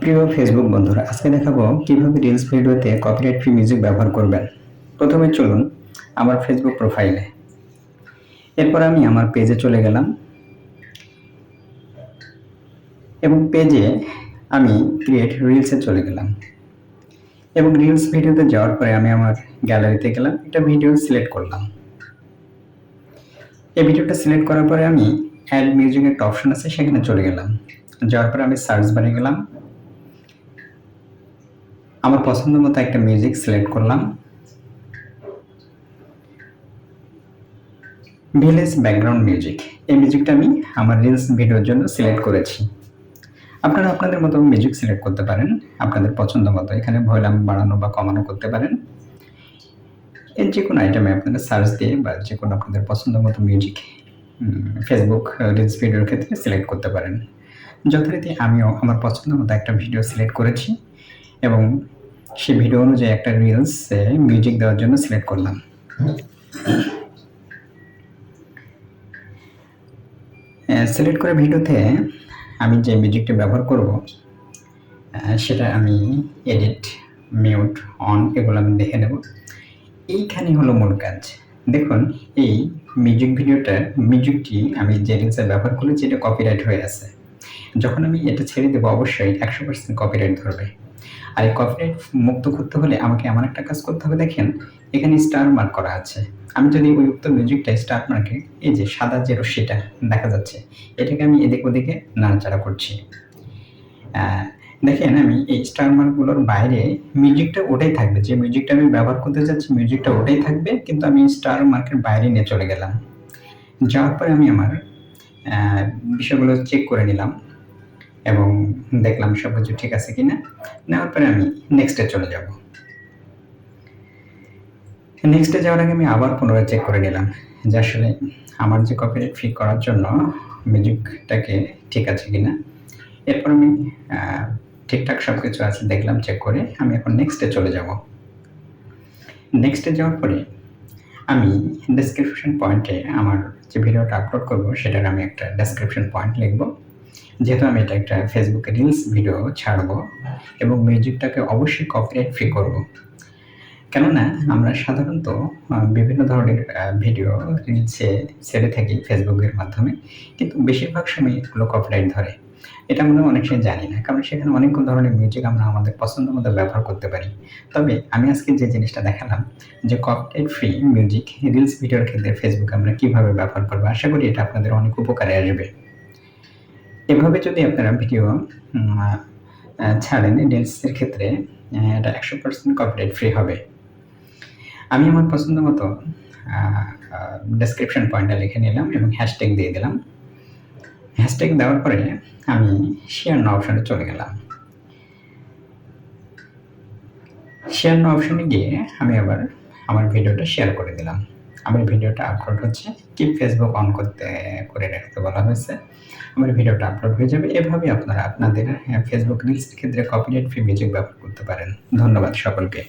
প্রিয় ফেসবুক বন্ধুরা, আজকে দেখাবো কীভাবে রিলস ভিডিওতে কপিরাইট ফ্রি মিউজিক ব্যবহার করবেন। প্রথমে চলুন আমার ফেসবুক প্রোফাইলে এরপর আমি আমার পেজে চলে গেলাম। এবং পেজে আমি ক্রিয়েট রিলসে চলে গেলাম। এবং রিলস ভিডিওতে যাওয়ার পরে আমি আমার গ্যালারিতে গেলাম, একটা ভিডিও সিলেক্ট করলাম। এই ভিডিওটা সিলেক্ট করার পরে আমি অ্যাড মিউজিক একটা অপশন আছে, সেখানে চলে গেলাম। যাওয়ার পরে আমি সার্চ বারে গেলাম। আমার পছন্দ মতো একটা মিউজিক সিলেক্ট করলাম। ভিলেজ ব্যাকগ্রাউন্ড মিউজিক এই মিউজিকটা আমি আমার রিলস ভিডিওর জন্য সিলেক্ট করেছি। আপনারা আপনাদের মতো মিউজিক সিলেক্ট করতে পারেন, আপনাদের পছন্দ মতো। এখানে ভয়লাম বাড়ানো বা কমানো করতে পারেন। এর যে কোনো আইটেমে আপনারা সার্চ দিয়ে বা যে কোনো আপনাদের পছন্দ মতো মিউজিক ফেসবুক রিলস ভিডিওর ক্ষেত্রে সিলেক্ট করতে পারেন। যথারীতি আমিও আমার পছন্দ মতো একটা ভিডিও সিলেক্ট করেছি এবং সেই ভিডিও অনুযায়ী একটা রিলসে মিউজিক দেওয়ার জন্য সিলেক্ট করলাম। সিলেক্ট করা ভিডিওতে আমি যে মিউজিকটা ব্যবহার করব সেটা আমি এডিট মিউট অন এগুলো আমি দেখে নেব। এইখানে হলো মূল কাজ। দেখুন, এই মিউজিক ভিডিওটার মিউজিকটি আমি যে রিলসে ব্যবহার করেছি, এটা কপিরাইট হয়ে আছে। যখন আমি এটা ছেড়ে দেবো, অবশ্যই একশো পার্সেন্ট কপিরাইট ধরবে। আর এই কপিরাইট মুক্ত করতে হলে আমাকে এমন একটা কাজ করতে হবে, দেখেন এখানে স্টার মার্ক করা আছে। আমি যদি ওই উক্ত মিউজিকটা স্টার মার্কে এই যে সাদা যে রশ্মিটা দেখা যাচ্ছে, এটাকে আমি এদিক ওদিকে নাড়াচাড়া করছি। দেখেন আমি এই স্টার মার্কগুলোর বাইরে মিউজিকটা ওটাই থাকবে। যে মিউজিকটা আমি ব্যবহার করতে যাচ্ছি মিউজিকটা ওটাই থাকবে, কিন্তু আমি স্টার মার্কের বাইরে নিয়ে চলে গেলাম। যাওয়ার পরে আমি আমার বিষয়গুলো চেক করে নিলাম। এবং দেখলাম সব কিছু ঠিক আছে কিনা, নেওয়ার পরে আমি নেক্সটে চলে যাব। নেক্সটে যাওয়ার আগে আমি আবার পুনরায় চেক করে নিলাম যে আসলে আমার যে কপিরাইট ফ্রি করার জন্য মিউজিকটাকে ঠিক আছে কিনা। এরপর আমি ঠিকঠাক সব কিছু আছে দেখলাম চেক করে আমি এখন নেক্সটে চলে যাব। নেক্সটে যাওয়ার পরে আমি ডেসক্রিপশন পয়েন্টে আমার যে ভিডিওটা আপলোড করব, সেটার আমি একটা ডেসক্রিপশন পয়েন্ট লিখব। যেহেতু আমি এটা একটা ফেসবুকে রিলস ভিডিও ছাড়বো এবং মিউজিকটাকে অবশ্যই কপিরাইট ফ্রি করব। কেননা আমরা সাধারণত বিভিন্ন ধরনের ভিডিও রিলসে ছেড়ে থাকি ফেসবুকের মাধ্যমে, কিন্তু বেশিরভাগ সময় এগুলো কপিরাইট ধরে। এটা আমরা অনেক সময় জানি না, কারণ সেখানে অনেক ধরনের মিউজিক আমরা আমাদের পছন্দ মতো ব্যবহার করতে পারি। তবে আমি আজকে যে জিনিসটা দেখালাম, যে কপিরাইট ফ্রি মিউজিক রিলস ভিডিওর ক্ষেত্রে ফেসবুক আমরা কীভাবে ব্যবহার করব, আশা করি এটা আপনাদের অনেক উপকারে আসবে। এভাবে যদি আপনারা ভিডিও ছাড়েন রিলসের ক্ষেত্রে এটা একশো পার্সেন্ট কপিরাইট ফ্রি হবে। আমি আমার পছন্দ মতো ডেসক্রিপশন পয়েন্টটা লিখে নিলাম এবং হ্যাশট্যাগ দিয়ে দিলাম। হ্যাশট্যাগ দেওয়ার পরে আমি শেয়ার নো অপশানে চলে গেলাম। শেয়ার নো অপশানে গিয়ে আমি আবার আমার ভিডিওটা শেয়ার করে দিলাম। আমার ভিডিওটা আপলোড হচ্ছে। কি ফেসবুক অন করতে, করে রাখতে বলা হয়েছে। আমার ভিডিওটা আপলোড হয়ে যাবে। এভাবে আপনারা আপনাদের ফেসবুক রিলসের ক্ষেত্রে কপিরাইট ফ্রি মিউজিক ব্যবহার করতে পারেন। ধন্যবাদ সকলকে।